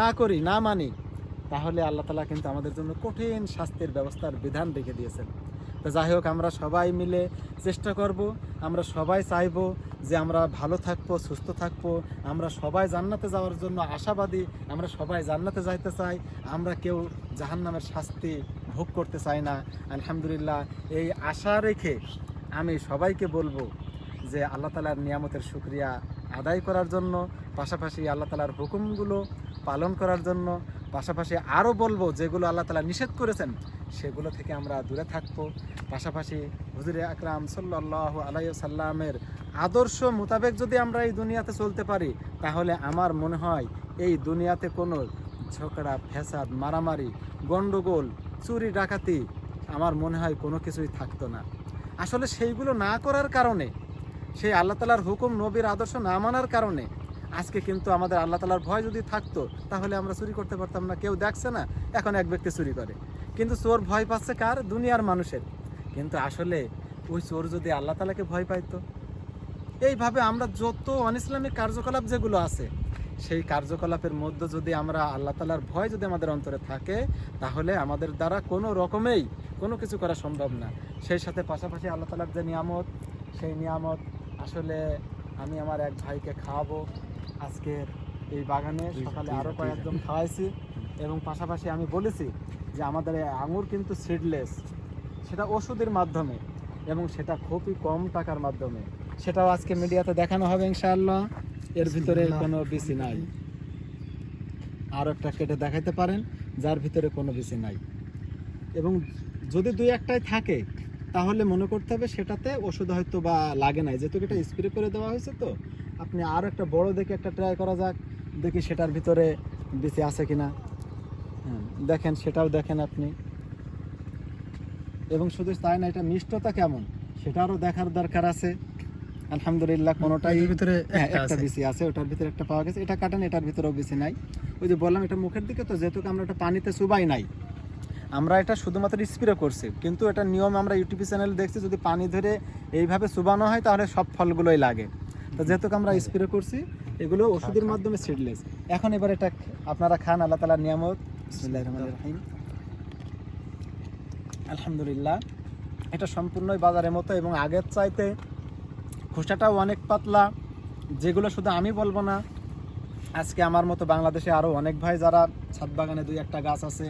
না করি, না মানি, তাহলে আল্লাহ তালা কিন্তু আমাদের জন্য কঠিন শাস্তির ব্যবস্থার বিধান রেখে দিয়েছেন। তো যাই হোক, আমরা সবাই মিলে চেষ্টা করব, আমরা সবাই চাইব যে আমরা ভালো থাকব, সুস্থ থাকব, আমরা সবাই জান্নাতে যাওয়ার জন্য আশাবাদী, আমরা সবাই জান্নাতে যাইতে চাই, আমরা কেউ জাহান্নামের শাস্তি ভোগ করতে চাই না। আলহামদুলিল্লাহ, এই আশা রেখে আমি সবাইকে বলব যে আল্লাহ তালার নিয়ামতের সুক্রিয়া আদায় করার জন্য, পাশাপাশি আল্লাহ তালার হুকুমগুলো পালন করার জন্য, পাশাপাশি আরও বলব যেগুলো আল্লাহ তালা নিষেধ করেছেন, সেগুলো থেকে আমরা দূরে থাকব। পাশাপাশি হুজুর আকরাম সাল্লাহ আলাই সাল্লামের আদর্শ মোতাবেক যদি আমরা এই দুনিয়াতে চলতে পারি, তাহলে আমার মনে হয় এই দুনিয়াতে কোনো ঝগড়া, ফ্যাসাদ, মারামারি গণ্ডগোল চুরি, ডাকাতি আমার মনে হয় কোনো কিছুই থাকতো না। আসলে সেইগুলো না করার কারণে, সেই আল্লাহ তালার হুকুম নবীর আদর্শ না মানার কারণে আজকে কিন্তু আমাদের আল্লাহ তালার ভয় যদি থাকতো, তাহলে আমরা চুরি করতে পারতাম না। কেউ দেখছে না, এখন এক ব্যক্তি চুরি করে। কিন্তু চোর ভয় পাচ্ছে কার? দুনিয়ার মানুষের। কিন্তু আসলে ওই চোর যদি আল্লাহ তালাকে ভয় পাইতো? এইভাবে আমরা যত অনিসলামিক কার্যকলাপ যেগুলো আছে, সেই কার্যকলাপের মধ্যে যদি আমরা আল্লাহ তালার ভয় যদি আমাদের অন্তরে থাকে, তাহলে আমাদের দ্বারা কোনো রকমেই কোনো কিছু করা সম্ভব না। সেই সাথে পাশাপাশি আল্লাহ তালার যে নিয়ামত, সেই নিয়ামত আসলে আমি আমার এক ভাইকে খাওয়াবো। আজকের এই বাগানে সকালে আরও কয়েকজন খাওয়াইছি এবং পাশাপাশি আমি বলেছি যে আমাদের এই আঙুর কিন্তু সিডলেস সেটা ওষুধের মাধ্যমে এবং সেটা খুবই কম টাকার মাধ্যমে। সেটাও আজকে মিডিয়াতে দেখানো হবে ইনশাআল্লাহ। এর ভিতরে কোনো বিসি নাই। আরও একটা কেটে দেখাইতে পারেন যার ভিতরে কোনো বিসি নাই। এবং যদি দুই একটাই থাকে তাহলে মনে করতে হবে সেটাতে ওষুধ হয়তো বা লাগে নাই। যেহেতু এটা স্প্রে করে দেওয়া হয়েছে তো আপনি আরও একটা বড় দেখে একটা ট্রাই করা যাক দেখি সেটার ভিতরে বিসি আছে কিনা। হ্যাঁ দেখেন সেটাও দেখেন আপনি। এবং শুধু তাই না এটা মিষ্টতা কেমন? সেটারও দেখার দরকার আছে। আলহামদুলিল্লাহ কোনোটাই ভিতরে হ্যাঁ, একটা আছে। বিসি আছে ওটার ভিতরে একটা পাওয়া গেছে। এটা কাটেন এটার ভিতরেও বিসি নাই। ওই যে বললাম এটা মুখের দিকে তো যেহেতু আমরা এটা পানিতে চুবাই নাই। আমরা এটা শুধুমাত্র স্প্রে করছি কিন্তু এটা নিয়ম আমরা ইউটিউব চ্যানেল দেখছি যদি পানি ধরে এইভাবে চুবানো হয় তাহলে সব ফলগুলোই লাগে। তো যেহেতু আমরা স্প্রে করছি, এগুলো ওষুধের মাধ্যমে সিডলেস এখন এবার এটা আপনারা খান, আল্লাহ তালার নিয়ামত। আলহামদুলিল্লাহ, এটা সম্পূর্ণই বাজারের মতো এবং আগের চাইতে খোসাটাও অনেক পাতলা। যেগুলো শুধু আমি বলব না, আজকে আমার মতো বাংলাদেশে আরও অনেক ভাই যারা ছাদ বাগানে দুই একটা গাছ আছে,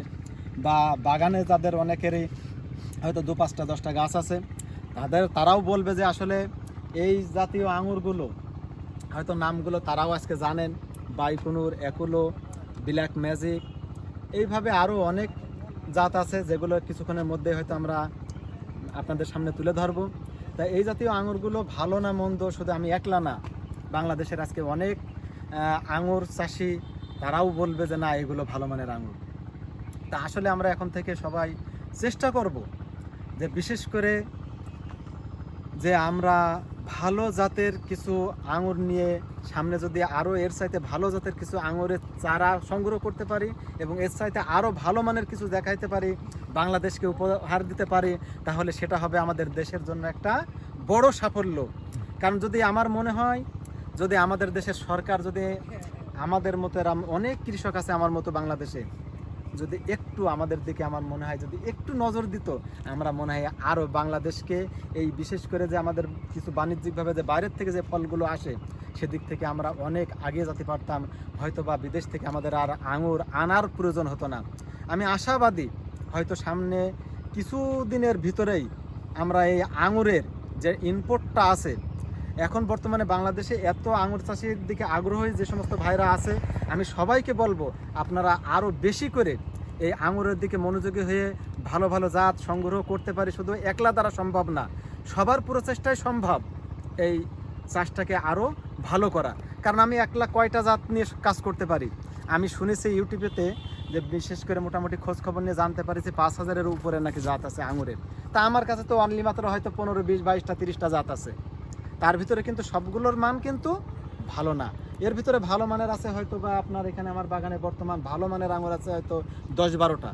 বা বাগানে যাদের অনেকেরই হয়তো দু পাঁচটা, দশটা গাছ আছে, তাদের, তারাও বলবে যে আসলে এই জাতীয় আঙুরগুলো, হয়তো নামগুলো তারাও আজকে জানেন, বাইকুনুর, একুলো, ব্ল্যাক ম্যাজিক, এইভাবে আরও অনেক জাত আছে যেগুলো কিছুক্ষণের মধ্যে হয়তো আমরা আপনাদের সামনে তুলে ধরবো। তাই এই জাতীয় আঙুরগুলো ভালো না মন্দ, শুধু আমি একলা না, বাংলাদেশের আজকে অনেক আঙুর চাষি তারাও বলবে যে না, এগুলো ভালো মানের আঙুর। তা আসলে আমরা এখন থেকে সবাই চেষ্টা করব যে বিশেষ করে যে আমরা ভালো জাতের কিছু আঙুর নিয়ে সামনে যদি আরও এর চাইতে ভালো জাতের কিছু আঙুরের চারা সংগ্রহ করতে পারি এবং এর চাইতে আরও ভালো মানের কিছু দেখাইতে পারি, বাংলাদেশকে উপহার দিতে পারি, তাহলে সেটা হবে আমাদের দেশের জন্য একটা বড় সাফল্য। কারণ যদি আমার মনে হয়, যদি আমাদের দেশের সরকার, যদি আমাদের মতো অনেক কৃষক আছে আমার মতো বাংলাদেশে যদি একটু আমাদের দিকে আমার মনে হয়, যদি একটু নজর দিত, আমরা মনে হয় আরও বাংলাদেশকে এই বিশেষ করে যে আমাদের কিছু বাণিজ্যিকভাবে যে বাইরের থেকে যে ফলগুলো আসে, সেদিক থেকে আমরা অনেক আগে যেতে পারতাম হয়তো বা বিদেশ থেকে আমাদের আর আঙুর আনার প্রয়োজন হতো না। আমি আশাবাদী, হয়তো সামনে কিছু দিনের ভিতরেই আমরা এই আঙুরের যে ইনপুটটা আছে এখন বর্তমানে বাংলাদেশে এত আঙুর চাষির দিকে আগ্রহী যে সমস্ত ভাইরা আছে, আমি সবাইকে বলব, আপনারা আরও বেশি করে এই আঙুরের দিকে মনোযোগী হয়ে ভালো ভালো জাত সংগ্রহ করতে পারি। শুধু একলা দ্বারা সম্ভব না, সবার প্রচেষ্টাই সম্ভব এই চাষটাকে আরও ভালো করা। কারণ আমি একলা কয়টা জাত নিয়ে কাজ করতে পারি? আমি শুনেছি ইউটিউবেতে যে বিশেষ করে মোটামুটি খোঁজ খবর নিয়ে জানতে পারি যে পাঁচ হাজারের উপরে নাকি জাত আছে আঙুরের। তা আমার কাছে তো অনলি মাত্র হয়তো পনেরো, বিশ, বাইশটা, তিরিশটা জাত আছে। তার ভিতরে কিন্তু সবগুলোর মান কিন্তু ভালো না। এর ভিতরে ভালো মানের আছে হয়তো বা আপনার এখানে আমার বাগানে বর্তমান ভালো মানের আঙুর আছে হয়তো দশ বারোটা।